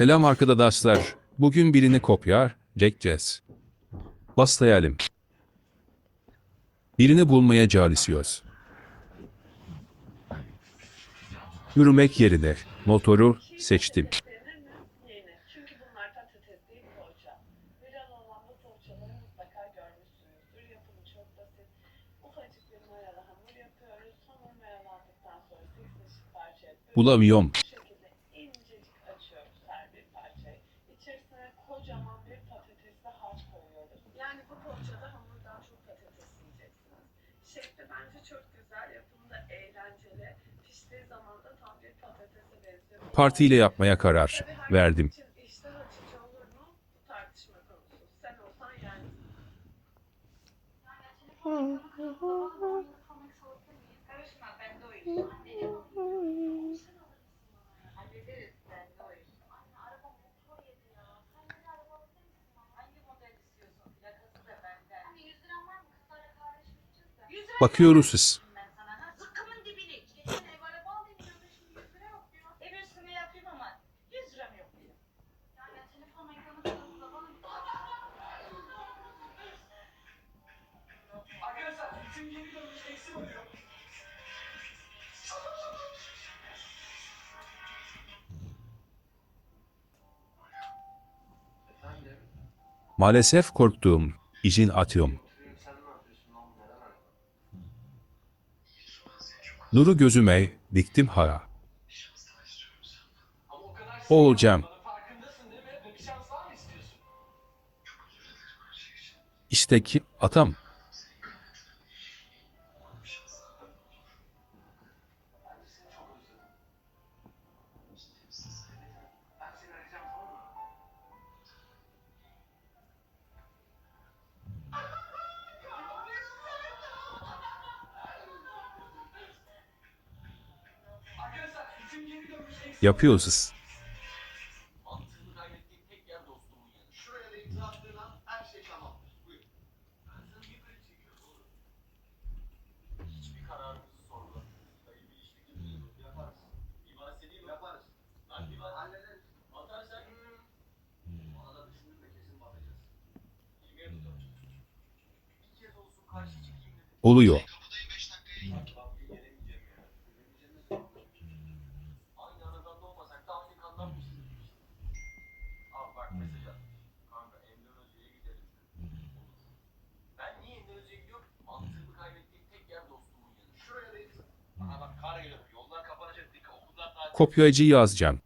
Selam arkadaşlar. Bugün birini kopyar, çekeceğiz. Başlayalım. Birini bulmaya çalışıyoruz. Yürümek yerine motoru seçtim. Bulamıyorum. içerisine kocaman bir patatesli harç koyuyoruz. Yani bu poğaçada hamurdan çok patates yiyeceksiniz. Şekli bence çok güzel, yapımı da eğlenceli. Piştiği zaman da tam bir patatese benziyor. Partiyle yapmaya karar Tabii verdim. Hallederiz. Bakıyoruz siz. Maalesef korktuğum için atıyorum. Nuru gözüme diktim hara. Olacağım. İşte ki atam. yapıyoruz. oluyor. Kopyacı yazacağım.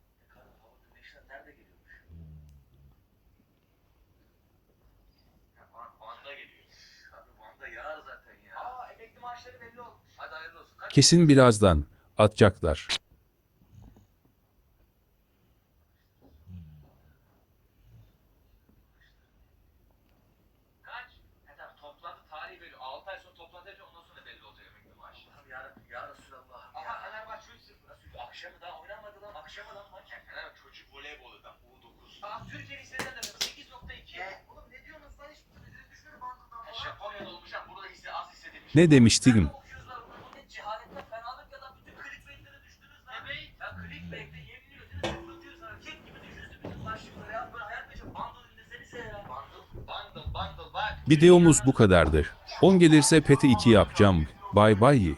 Kesin birazdan atacaklar. Akşamı daha oynanmadı lan. Akşamı lan maç. Yani çocuk voleybolu da U9. Aa Türkiye lisesinden de 8.2. Ne? Oğlum ne diyorsunuz lan hiç üzeri bandından falan. Japonya'da olmuş ha burada hisse az hissedilmiş. Ne demiştim? Videomuz bu kadardır. 10 gelirse peti 2 yapacağım. Bay bay.